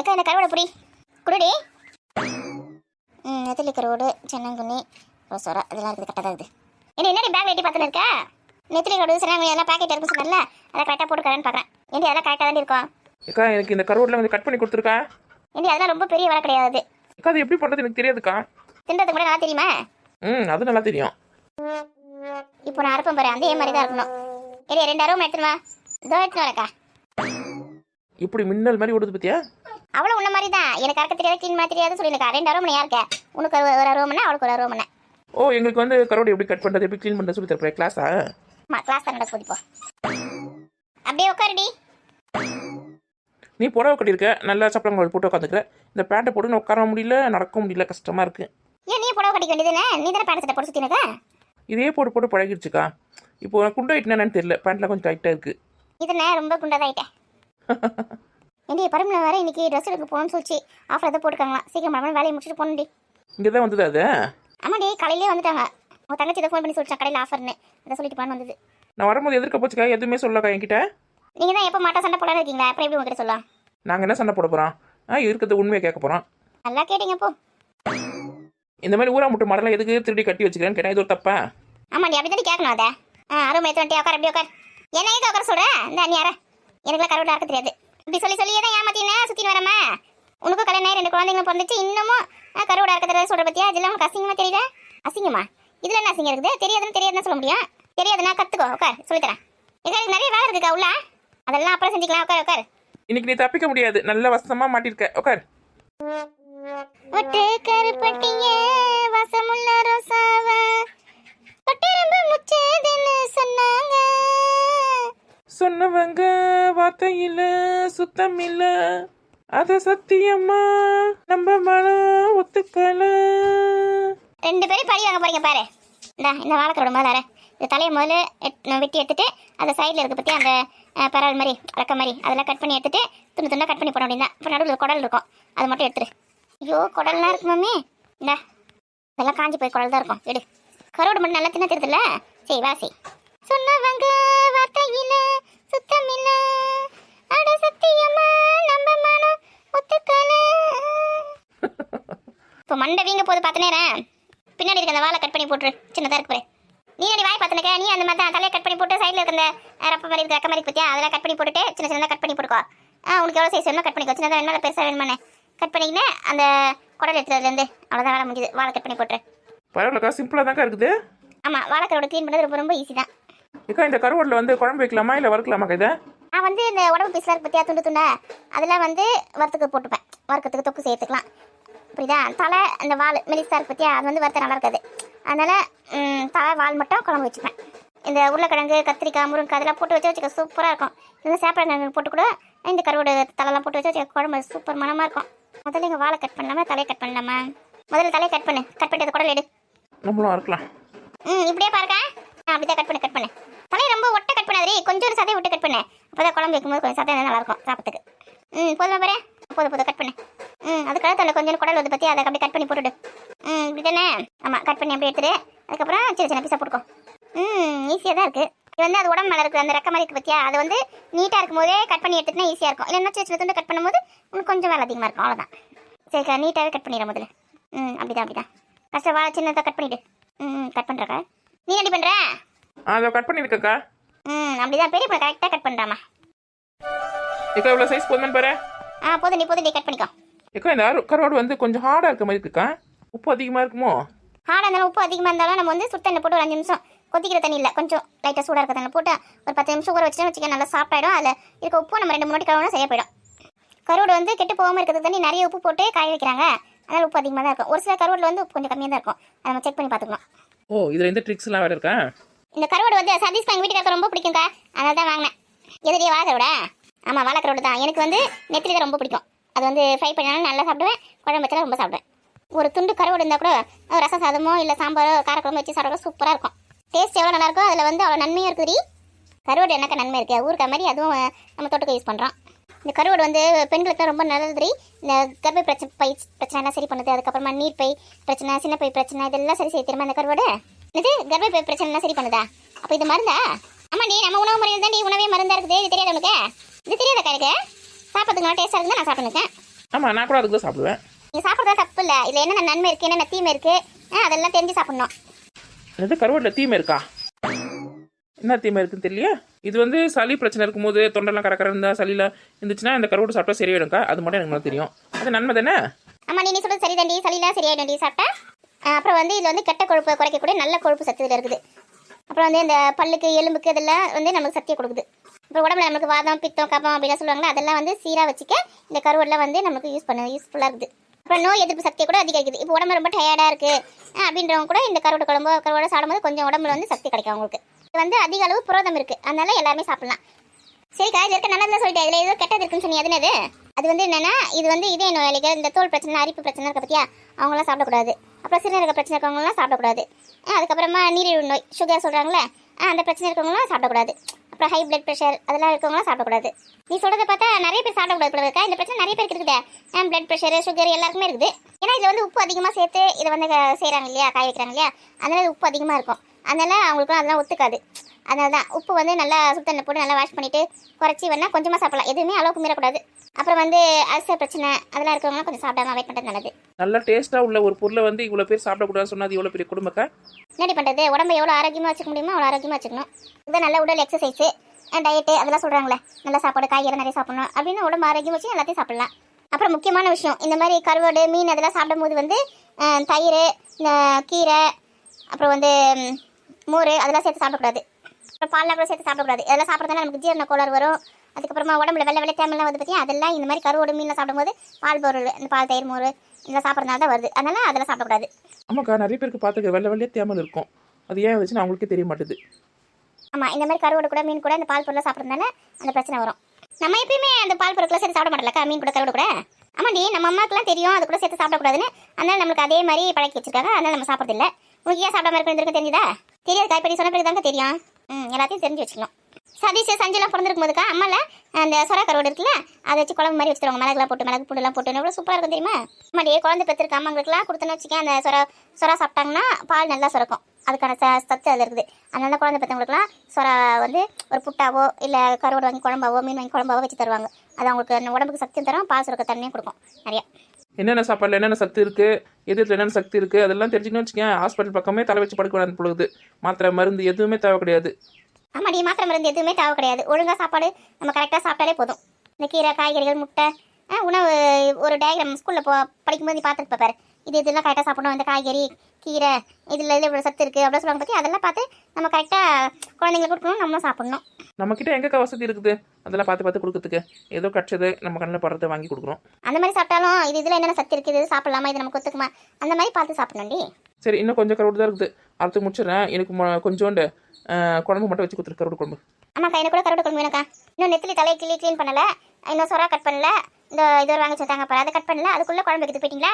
எக்கா இந்த கருவோட புடி. குடுடி. நெத்திலி கருவோடு சென்னங்குனி ரோசோரா இதெல்லாம் இருக்குது கரெக்டாக இருக்குது. என்ன என்னடி பேக் வெட்டி பார்த்துன்னு இருக்கா? நெத்திலி கருவோடு சென்னங்குனி எல்லாம் பேக்கெட் இருக்குன்னு சொன்னல அதை கரெக்டாக போட்டு கரேன்னு பார்க்குறேன். ஏண்டி அதெல்லாம் கரெக்டாக தான் இருக்கும்? ஏக்கா எனக்கு இந்த கருவோட்டில் கொஞ்சம் கட் பண்ணி கொடுத்துருக்கா? ஏண்டி அதெல்லாம் ரொம்ப பெரிய வேலை கிடையாது. அக்கா அது எப்படி பண்ணுறது எனக்கு தெரியாதுக்கா. தின்றதுக்கு கூட நல்லா தெரியுமா? ம் அது நல்லா தெரியும். இப்போ நான் அறுப்பேன் பாரு அதே மாதிரி தான் இருக்கணும். ஏடி ரெண்டு அருவம் எடுத்துன்னு வா. இதோ எடுத்துன்னு வரக்கா இப்படி மின்னல் மாதிரி ஓடுது பத்தியா? அவளும் உன்ன மாதிரி தான் எனக்கு அறக்க தெரியாது கிளீன் மாதிரி தெரியாது சொல்லியிருக்கா ரெண்டு அருவம் யாருக்க உனக்கு ஒரு பண்ண அவளுக்கு ஒரு பண்ண ஓ எங்களுக்கு வந்து கருவோடு எப்படி கட் பண்ணுறது எப்படி க்ளீன் பண்ணுறது சொல்லி தரப்போம் கிளாஸா அம்மா கிளாஸ் தான் நடக்க இப்போ. அப்படியே உட்காருடி. நீ புடவை கட்டியிருக்க நல்லா சப்பளங்கள் போட்டு உட்காந்துக்கிற இந்த பேண்ட்டை போட்டு உட்கார முடியல நடக்க முடியல கஷ்டமாக இருக்குது ஏன் நீ புடவை கட்டிக்க வேண்டியதுனே நீ தானே பேண்ட் சட்டை போட்டு சுற்றினதா இதே போட்டு போட்டு பழகிடுச்சுக்கா இப்போ குண்டை என்னன்னு தெரியல பேண்ட்லாம் கொஞ்சம் டைட்டாக இருக்குது இதுனே ரொம்ப குண்டதாயிட்டேன் ஏண்டி பருமல வேற இன்னைக்கு ட்ரெஸ் எடுக்க போகணும்னு சொல்லிச்சு. ஆஃபர் எதாவது போட்டுருக்காங்களாம். சீக்கிரம் மேடம் வேலையை முடிச்சுட்டு போகணுடி இங்கே தான் வந்தது அது? ஆமாடி காலையிலே வந்துட்டாங்க. உன் தங்கச்சி இதை ஃபோன் பண்ணி சொல்லிச்சா கடையில் ஆஃபர்னு அதை சொல்லிட்டு பான்னு வந்தது. நான் வரும்போது எதிர்க்க போச்சுக்கா எதுவுமே சொல்லக்கா என்கிட்ட. நீங்கள் தான் எப்போ மாட்டா சண்டை போடான்னு இருக்கீங்களா? அப்புறம் எப்படி உங்ககிட்ட சொல்லலாம்? நாங்கள் என்ன சண்டை போட போகிறோம் ஆ இருக்கிறது உண்மையை கேட்க போகிறோம் நல்லா கேட்டீங்க போ. இந்த மாதிரி ஊரா முட்டு மாடலாம் எதுக்கு திருடி கட்டி வச்சுக்கிறேன்னு கேட்டேன் இது ஒரு தப்பா? ஆமாண்டி அப்படி தானே கேட்கணும் அதை? ஆ அருமை வந்துட்டு உட்கார் அப்படி உட்கார். என்ன உட்கார சொல்கிறேன் இந்த நீ யார? எனக்குலாம் கருவிட இருக்க தெரியாது. இப்படி சொல்லி சொல்லியே தான் ஏமாத்தினே சுற்றின்னு வரமா உனக்கும் கல்யாணம் ரெண்டு குழந்தைங்களும் பிறந்துச்சு. இன்னமும் கருவிட இருக்க தெரியாது சொல்கிற பத்தியா? இதெல்லாம் உனக்கு அசிங்கமா தெரியல? அசிங்கமா? இதில் என்ன அசிங்கம் இருக்குது? தெரியாதுன்னு தெரியாதுன்னு சொல்ல முடியும். தெரியாதுன்னா கற்றுக்கோ உட்கார் சொல்லித்தரேன். இதுக்கு நிறைய வேலை இருக்குக்கா உள்ள? அதெல்லாம் அப்புறம் செஞ்சுக்கலாம். உட்கார் உட்கார். இன்னைக்கு நீ தப்பிக்க முடியாது. நல்ல வசமா மாட்டிருக்க. உட்கார். ஒட்டு கருப்பட்டிய வசமுள்ள ரோசாவ. சொன்னவங்க வார்த்தையில சுத்தம் இல்ல அத சத்தியமா நம்ம மனம் ஒத்துக்கல. ரெண்டு பேரும் பழி வாங்க போறீங்க பாரு. இந்தா இந்த வாழைக்கரோட முதல்ல இந்த தலையை முதல்ல எட்- வெட்டி எடுத்துட்டு அந்த சைடில் இருக்க பற்றி அந்த பரவல் மாதிரி அடக்க மாதிரி அதெல்லாம் கட் பண்ணி எடுத்துட்டு துண்டு துண்டாக கட் பண்ணி போட முடியும் இப்போ நடுவில் குடல் இருக்கும். அது மட்டும் எடுத்துரு. ஐயோ குடல்லாம் இருக்கு மம்மி இந்தா இதெல்லாம் காஞ்சி போய் குடல் தான் இருக்கும். எடு. கருவோடு மட்டும் நல்லா தின்ன தெரியுதுல்ல சரி வா செய் சொன்னவங்க வார்த்தையில சுத்தம் இல்ல அட சத்தியமா நம்ம மனம் ஒத்துக்கல. இப்போ மண்டை வீங்க போது பார்த்த நேரம் பின்னாடி இருக்க அந்த வாழை கட் பண்ணி போட்டுரு. சின்னதாக இருக்கு பாரு. நீ அடி வாய் பார்த்துனக்க? நீ அந்த மாதிரி தான் தலையை கட் பண்ணி போட்டு சைடில் இருக்க அந்த ரப்ப மாதிரி இருக்க ரக்க மாதிரி பற்றியா அதெல்லாம் கட் பண்ணி போட்டுட்டு சின்ன சின்னதாக கட் பண்ணி போட்டுக்கோ. ஆ உனக்கு எவ்வளோ சைஸ் வேணுமோ கட் பண்ணிக்கோ. சின்னதாக வேணுமா பெருசாக வேணுமானே கட் பண்ணிக்கின்னு அந்த குடல் எடுத்துறதுலேருந்து அவ்வளோதான் வேலை முடியுது. வாழை கட் பண்ணி போட்டுரு. பரவாயில்லக்கா சிம்பிளா தான்க்கா இருக்குது. ஆமாம் வாழைக்கரோட க்ளீன் பண்ணுறது ரொம்ப ரொம்ப ஈஸி தான். ஏக்கா இந்த கருவாட்டில் வந்து குழம்பு வைக்கலாமா இல்லை வறுக்கலாமா இதை நான் வந்து இந்த உடம்பு பீஸ்லாம் இருக்கு பற்றியா துண்டு துண்டா அதெல்லாம் வந்து வறுத்துக்கு போட்டுப்பேன். வறுக்கிறதுக்கு தொக்கு சேர்த்துக்கலாம். புரியுதா? தலை அந்த வால் மெலிசா இருக்கு பற்றியா அது வந்து வறுத்த நல்லா இருக்காது. அதனால் தலை வால் மட்டும் குழம்பு வச்சுப்பேன். இந்த உருளைக்கிழங்கு கத்திரிக்காய் முருங்கை அதெல்லாம் போட்டு வச்சு வச்சுக்க சூப்பராக இருக்கும். இந்த சேப்பங்கிழங்கு போட்டு கூட இந்த கருவோட தலைலாம் போட்டு வச்சு வச்சுக்க குழம்பு சூப்பர் மனமாக இருக்கும். முதல்ல இங்கே வாழை கட் பண்ணலாமா தலையை கட் பண்ணலாமா? முதல்ல தலையை கட் பண்ணு. கட் பண்ணிட்டு குடல் எடு. நம்மளும் ம் இப்படியே பாருங்க ஆ அப்படிதான் கட் பண்ணு கட் பண்ணு. தலையை ரொம்ப ஒட்ட கட் பண்ணாதே கொஞ்சம் ஒரு சதையை விட்டு கட் பண்ணு. அப்போதான் குழம்பு வைக்கும்போது கொஞ்சம் சதை நல்லா இருக்கும் சாப்பிட்டுக்கு ம் போதுமா பாரு? போதும் போதும் கட் பண்ணு. ம் அது கழுத்தில் கொஞ்சம் குடல் வந்து பற்றி அதை அப்படியே கட் பண்ணி போட்டுடு. ம் இப்படி தானே ஆமாம் கட் பண்ணி அப்படியே எடுத்துடு. அதுக்கப்புறம் சின்ன சின்ன பீஸாக போட்டுக்கோ. ம் ஈஸியாக தான் இருக்குது இது வந்து அது உடம்பு மேலே இருக்குது அந்த ரெக்க மாதிரி இருக்குது பற்றியா அது வந்து நீட்டாக இருக்கும்போதே கட் பண்ணி எடுத்துட்டுனா ஈஸியாக இருக்கும். இல்லைன்னா சின்ன சின்ன துண்டு கட் பண்ணும்போது உங்களுக்கு கொஞ்சம் வேலை அதிகமாக இருக்கும் அவ்வளோதான் சரிக்கா நீட்டாகவே கட் பண்ணிடுறேன் முதல்ல. ம் அப்படிதான் அப்படிதான். கஷ்டம் வா சின்னதாக கட் பண்ணிவிடு ம் கட் பண்ணுறக்கா நீ பண்ணுற ஆ அதை கட் பண்ணியிருக்கக்கா ம் அப்படிதான். பெரிய பொண்ணு கரெக்டாக கட் பண்ணுறாமா ஏக்கா இவ்வளோ சைஸ் போதுமே பாரு. ஆ போதும் நீ போதும் நீ கட் பண்ணிக்கோ. ஏக்கா இந்த கருவாடு வந்து கொஞ்சம் ஹார்டாக இருக்க மாதிரி இருக்குக்கா. உப்பு அதிகமாக இருக்குமோ? ஹார்டாக இருந்தாலும் உப்பு அதிகமாக இருந்தாலும் நம்ம வந்து சுத்தண்ணை போட்டு ஒரு அஞ்சு நிமிஷம் கொதிக்கிற தண்ணி இல்லை. கொஞ்சம் லைட்டாக சூடாக இருக்க தண்ணி போட்டு ஒரு பத்து நிமிஷம் ஊற வச்சுட்டு வச்சுக்க நல்லா சாப்பிட்டாயிடும் அதில் இருக்க உப்பு நம்ம ரெண்டு மூணு கழுவுனா சரியாக போயிடும். கருவாடு வந்து கெட்டு போகாமல் இருக்கிறது தண்ணி நிறைய உப்பு போட்டு காய வைக்கிறாங்க. அதனால் உப்பு அதிகமாக தான் இருக்கும். ஒரு சில கருவாடில் வந்து உப்பு கொஞ்சம் கம்மியாக தான் இருக்கும். அதை நம்ம செக் பண்ணி பார்த்துக்கலாம். ஓ இதில் எந்த ட்ரிக்ஸ்லாம் வேறு இருக்கா? இந்த கருவாடு வந்து சதீஷ் எங்கள் வீட்டுக்காரருக்கு ரொம்ப பிடிக்கும்க்கா. அதனால தான் வாங்கினேன். எதிரியே வாழை விட? ஆமாம் வாழை கருவாடு தான். எனக்கு வந்து நெத்திலி தான் ரொம்ப பிடிக்கும். அது வந்து ஃப்ரை பண்ணாலும் நல்லா சாப்பிடுவேன். குழம்பு வச்சாலும் ரொம்ப சாப்பிடுவேன். ஒரு துண்டு கருவாடு இருந்தால் கூட ரசம் சாதமோ இல்லை சாம்பாரோ காரக்குழம்பு வச்சு சாப்பிட சூப்பராக இருக்கும். டேஸ்ட் எவ்வளோ நல்லா இருக்கும் அதில் வந்து அவ்வளோ நன்மையும் இருக்குதுடி கருவாடு எனக்கு நன்மை இருக்குது ஊருக்கா மாதிரி அதுவும் நம்ம தொட்டுக்க யூஸ் பண்ணுறோம் இந்த கருவாடு வந்து பெண்களுக்கு ரொம்ப நல்லது இந்த கர்ப்பை பிரச்சனை பை பிரச்சனை எல்லாம் சரி பண்ணுது அதுக்கப்புறமா நீர் பை பிரச்சனை சின்ன பை பிரச்சனை இதெல்லாம் சரி செய்ய தெரியுமா இந்த கருவாடு? இது கர்ப்பை பை பிரச்சனை எல்லாம் சரி பண்ணுதா? அப்போ இது மருந்தா? ஆமாடி நம்ம உணவு முறையில் தான் உணவே மருந்தா இருக்குது. இது தெரியாது உனக்கு? இது தெரியாதக்கா எனக்கு? சாப்பிட்றதுக்கு நல்லா டேஸ்ட்டாக இருக்குன்னு நான் சாப்பிட்டுருக்கேன் ஆமாம் நான் கூட அதுக்கு தான் சாப்பிடுவேன். நீங்கள் சாப்பிட்றது தப்பு இல்லை. இதில் என்னென்ன நன்மை இருக்குது என்னென்ன தீமை இருக்குது அதெல்லாம் தெரிஞ்சு சாப்பிட்ணும். என்னது கருவேட்டில் தீமை இருக்கா? என்ன தீமை இருக்குன்னு தெரியலையா? இது வந்து சளி பிரச்சனை இருக்கும்போது தொண்டெல்லாம் கரக்கர இருந்தால் சளியில் இருந்துச்சுன்னா இந்த கருவேட்டு சாப்பிட்டா சரியாயிடும்க்கா. அது மட்டும் எனக்கு நல்லா தெரியும். அது நன்மை தானே? ஆமாம் நீ சொல்றது சரி தண்டி சளிலாம் சரியாயிடும் சாப்பிட்டா. அப்புறம் வந்து இதில் வந்து கெட்ட கொழுப்பு குறைக்கக்கூடிய நல்ல கொழுப்பு சத்து இதில் இருக்குது. அப்புறம் வந்து இந்த பல்லுக்கு எலும்புக்கு இதெல்லாம் வந்து நமக்கு சக்தியை கொடுக்குது. அப்புறம் உடம்புல நமக்கு வாதம் பித்தம் கபம் அப்படிலாம் சொல்லுவாங்களா அதெல்லாம் வந்து சீராக வச்சுக்க இந்த கருவெல்லாம் வந்து நமக்கு யூஸ் பண்ண யூஸ்ஃபுல்லாக இருக்குது. அப்புறம் நோய் எதிர்ப்பு சக்தியை கூட அதிகரிக்குது. இப்போ உடம்பு ரொம்ப டயர்டாக இருக்குது அப்படின்றவங்க கூட இந்த கருவோட குழம்பு கருவோட சாப்பிடும்போது கொஞ்சம் உடம்புல வந்து சக்தி கிடைக்கும் அவங்களுக்கு. வந்து அதிக அளவு புரதம் இருக்குது அதனால எல்லாருமே சாப்பிடலாம். சரிக்கா இது இருக்க நல்லதுன்னு சொல்லிட்டு இதில் ஏதோ கெட்டது இருக்குன்னு சொன்னி அது என்னது? அது வந்து என்னன்னா இது வந்து இதே நோயாளிகள் இந்த தோல் பிரச்சனை அரிப்பு பிரச்சனை இருக்க பத்தியா? அவங்களாம் சாப்பிடக்கூடாது. அப்புறம் சிறுநீரக பிரச்சனை இருக்கவங்களாம் சாப்பிடக்கூடாது. அதுக்கப்புறமா நீரிழிவு நோய் சுகர் சொல்கிறாங்களே அந்த பிரச்சனை இருக்கவங்களாம் சாப்பிடக்கூடாது. அப்புறம் ஹை பிளட் ப்ரெஷர் அதெல்லாம் இருக்கவங்களாம் சாப்பிடக்கூடாது. நீ சொல்கிறத பார்த்தா நிறைய பேர் சாப்பிடக்கூடாது போல இருக்கா? இந்த பிரச்சனை நிறைய பேருக்கு இருக்குது. பிளட் ப்ரெஷர் சுகர் எல்லாருக்குமே இருக்குது. ஏன்னா இதில் வந்து உப்பு அதிகமாக சேர்த்து இதை வந்து செய்கிறாங்க இல்லையா? காய வைக்கிறாங்க இல்லையா? அதனால உப்பு அதிகமாக இருக்கும். அதனால அவங்களுக்கும் அதெல்லாம் ஒத்துக்காது. அதனால தான் உப்பு வந்து நல்லா சுத்தண்ணை போட்டு நல்லா வாஷ் பண்ணிட்டு குறைச்சி வேணா கொஞ்சமாக சாப்பிடலாம். எதுவுமே அளவுக்கு மீறக்கூடாது. அப்புறம் வந்து அல்சர் பிரச்சனை அதெல்லாம் இருக்கிறவங்க கொஞ்சம் சாப்பிடாம அவாய்ட் பண்ணுறது நல்லது. நல்லா டேஸ்ட்டாக உள்ள ஒரு பொருளை வந்து இவ்வளோ பேர் சாப்பிடக்கூடாதுன்னு சொன்னது இவ்வளோ பெரிய குடும்பக்கா என்னடி பண்ணுறது உடம்பை எவ்வளோ ஆரோக்கியமாக வச்சுக்க முடியுமோ அவ்வளோ ஆரோக்கியமாக வச்சுக்கணும். இது நல்ல உடல் எக்ஸசைஸு டயட்டு அதெல்லாம் சொல்கிறாங்களே நல்ல சாப்பாடு காய்கறி நிறைய சாப்பிடணும். அப்படின்னு உடம்பு ஆரோக்கியம் வச்சு எல்லாத்தையும் சாப்பிடலாம். அப்புறம் முக்கியமான விஷயம் இந்த மாதிரி கருவாடு மீன் அதெல்லாம் சாப்பிடும்போது வந்து தயிர் இந்த கீரை அப்புறம் வந்து மோர் அதெல்லாம் சேர்த்து சாப்பிடக்கூடாது. அப்புறம் பால்லாம் கூட சேர்த்து சாப்பிடக்கூடாது. இதெல்லாம் சாப்பிட்றதுனால நமக்கு ஜீரண கோளாறு வரும். அதுக்கப்புறமா உடம்புல வெள்ளை வெள்ளை தேமெல்லாம் வந்து பற்றி அதெல்லாம் இந்த மாதிரி கருவோடு மீன்லாம் சாப்பிடும்போது பால் பொருள் இந்த பால் தயிர் மோர் இதெல்லாம் சாப்பிட்றதுனால தான் வருது. அதனால அதெல்லாம் சாப்பிடக்கூடாது. ஆமாக்கா நிறைய பேருக்கு பார்த்துக்க வெள்ளை வெள்ளையே தேமல் இருக்கும். அது ஏன் வந்துச்சுன்னு அவங்களுக்கே தெரிய மாட்டுது. ஆமாம் இந்த மாதிரி கருவோடு கூட மீன் கூட இந்த பால் பொருளை சாப்பிட்றதுனால அந்த பிரச்சனை வரும். நம்ம எப்பயுமே அந்த பால் பொருட்களை சேர்த்து சாப்பிட மாட்டோம்லக்கா மீன் கூட கருவோடு கூட? ஆமாண்டி நம்ம அம்மாக்கெல்லாம் தெரியும் அது கூட சேர்த்து சாப்பிடக்கூடாதுன்னு. அதனால நம்மளுக்கு அதே மாதிரி பழக்கி வச்சிருக்காங்க அதனால நம்ம சாப்பிட்றதில்ல. உங்களுக்கு ஏன் சாப்பிடாம இருக்க தெரிஞ்சுதா? தெரியாது காய்ப்படி சொன்ன பிறகு தாங்க தெரியும். ம் எல்லாத்தையும் தெரிஞ்சு வச்சுக்கலாம். சதீஷ் சஞ்சலாம் பிறந்திருக்கும் போதுக்கா அம்மால அந்த சொரா கருவோடு இருக்குல்ல அதை வச்சு குழம்பு மாதிரி வச்சுருவாங்க. மிளகுலாம் போட்டு மிளகு பூண்டுலாம் போட்டு எவ்வளோ சூப்பராக இருக்கும் தெரியுமா? மாட்டே குழந்தை பெற்றிருக்க அம்மாங்களுக்குலாம் கொடுத்தோன்னு வச்சுக்கேன் அந்த சொரா சொரா சாப்பிட்டாங்கன்னா பால் நல்லா சுரக்கும். அதுக்கான ச சத்து அதில் இருக்குது. அதனால குழந்தை பெற்றவங்களுக்குலாம் சொரா வந்து ஒரு புட்டாவோ இல்லை கருவோடு வாங்கி குழம்பாவோ மீன் வாங்கி குழம்பாவோ வச்சு தருவாங்க. அது அவங்களுக்கு அந்த உடம்புக்கு சக்தியும் தரும் பால் சுரக்க தண்ணியும் கொடுக்கும். நிறையா. என்னென்ன சாப்பாடில் என்னென்ன சத்து இருக்குது எதில் என்னென்ன சக்தி இருக்குது அதெல்லாம் தெரிஞ்சுக்கணும்னு வச்சுக்கேன் ஹாஸ்பிட்டல் பக்கமே தலை வச்சு படுக்க வேண்டாம் பொழுது. மாத்திரை மருந்து எதுவுமே தேவை கிடையாது. ஆமாடி மாத்திரை மருந்து எதுவுமே தேவை கிடையாது. ஒழுங்காக சாப்பாடு நம்ம கரெக்டாக சாப்பிட்டாலே போதும். இந்த கீரை காய்கறிகள் முட்டை ஆ, உணவு ஒரு டயக்ராம் ஸ்கூலில் போ படிக்கும்போது நீ பார்த்துட்டு பாரு. இது இதெல்லாம் கரெக்டாக சாப்பிடணும். இந்த காய்கறி கீரை இதில் இதில் இவ்வளோ சத்து இருக்குது அப்படின்னு சொல்லுவாங்க பற்றி அதெல்லாம் பார்த்து நம்ம கரெக்டாக குழந்தைங்களுக்கு கொடுக்கணும் நம்மளும் சாப்பிட்ணும். நம்மக்கிட்ட எங்கக்கா வசதி இருக்குது? அதெல்லாம் பார்த்து பார்த்து கொடுக்கறதுக்கு. ஏதோ கட்சது நம்ம கண்ணில் படுறதை வாங்கி கொடுக்குறோம். அந்த மாதிரி சாப்பிட்டாலும் இது இதில் என்னென்ன சத்து இருக்குது? இது சாப்பிடலாமா? இது நமக்கு ஒத்துக்குமா அந்த மாதிரி பார்த்து சாப்பிடணும்டி. சரி இன்னும் கொஞ்சம் கருவோடு தான் இருக்குது. அடுத்து முடிச்சிடுறேன். எனக்கு மொ- கொஞ்சோண்டு அஹ், குழம்பு மட்டும் வச்சு கொடுத்துரு கருவோடு குழம்பு. ஆமாக்கா எனக்கு கூட கருவாடு குழம்பு வேணுக்கா இன்னும் நெத்திலி தலையை கிளி க்ளீன் பண்ணல. இன்னும் சொரா கட் பண்ணல. இந்த இது ஒரு வாங்கி வச்சுருக்காங்க பாரு. அதை கட் பண்ணல. அதுக்குள்ளே குழம்பு வைக்கிறது போயிட்டீங்களா?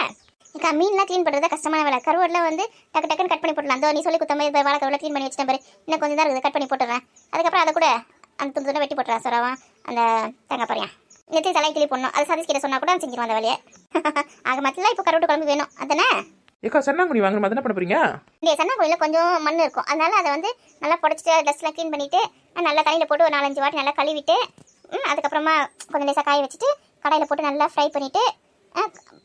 அக்கா மீன்லாம் க்ளீன் பண்ணுறது கஷ்டமான வேலை. கருவாடில் வந்து டக்கு டக்குன்னு கட் பண்ணி போட்டுலாம் அந்த நீ சொல்லி குத்த மாதிரி வாழை கருவில் க்ளீன் பண்ணி வச்சுட்டேன் பாரு. இன்னும் கொஞ்சம் தான் இருக்குது. கட் பண்ணி போட்டுறேன் அதுக்கப்புறம் அதை கூட அந்த துண்டு துண்டை வெட்டி போட்டுறேன் சொராவா அந்த தேங்காய் பாரியா நெத்திலி தலையை கிளி போடணும். அது சதீஷ் கிட்ட சொன்னா கூட அவன் செஞ்சிருவான் அந்த வேலையை. ஆக மொத்தத்தில் இப்போ கருவாட்டு குழம்பு வேணும். அதானே? ஏக்கா சன்னாங்குடி வாங்கணும்? என்ன பண்ண போறீங்க? இந்த சன்னா கோயிலில் கொஞ்சம் மண் இருக்கும். அதனால அதை வந்து நல்லா புடச்சிட்டு டஸ்ட்லாம் க்ளீன் பண்ணிவிட்டு நல்லா தண்ணியில் போட்டு ஒரு நாலஞ்சு வாட்டி நல்லா கழுவிட்டு அதுக்கப்புறமா கொஞ்சம் லேசாக காய வச்சுட்டு கடாயில் போட்டு நல்லா ஃப்ரை பண்ணிவிட்டு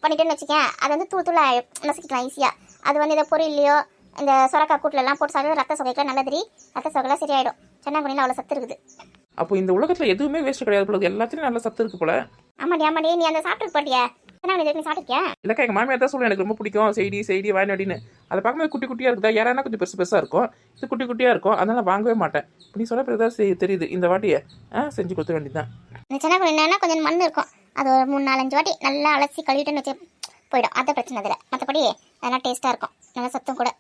பண்ணிட்டேன்னு வச்சுக்கேன். அது வந்து தூள் தூளாக நசுக்கிக்கலாம் ஈஸியாக அது வந்து இந்த பொரியல்லையோ இந்த சொரக்காய் கூட்டிலலாம் போட்டு சாப்பிட்டு ரத்த சொகைக்கெலாம் நல்லதுரி ரத்த சொகைலாம் சரியாயிடும். சென்னாங்குடியில் அவ்வளோ சத்து இருக்குது. அப்போ இந்த உலகத்தில் எதுவுமே வேஸ்ட் கிடையாது போல எல்லாத்துலேயும் நல்ல சத்து இருக்கு போல. ஆமாடி ஆமாடி. நீ அந்த சாப்பிட்டு பாட்டியா? சென்னாங்குடி நீ சாப்பிட்டுருக்கியா? இல்லைக்கா எங்கள் மாமியார் தான் சொல்லுவேன் எனக்கு ரொம்ப பிடிக்கும். செய்தி செய்தி வாயின் அப்படின்னு. அதை பார்க்கும்போது குட்டி குட்டியாக இருக்குதா? யாரானா கொஞ்சம் பெருசு பெருசாக இருக்கும். இது குட்டி குட்டியாக இருக்கும். அதனால வாங்கவே மாட்டேன். இப்ப நீ சொல்ல பிறகு தெரியுது. இந்த வாட்டியை ஆ செஞ்சு கொடுத்துட வேண்டியதுதான். இந்த சென்னாங்குடி என்னன்னா கொஞ்சம் மண் இருக்கும். அது ஒரு மூணு நாலஞ்சு வாட்டி நல்லா அலசி கழுவிட்டுன்னு வச்சு போயிடும். அதான் பிரச்சனை அதில். மற்றபடி அதெல்லாம் டேஸ்ட்டாக இருக்கும். நல்லா சத்தும் கூட.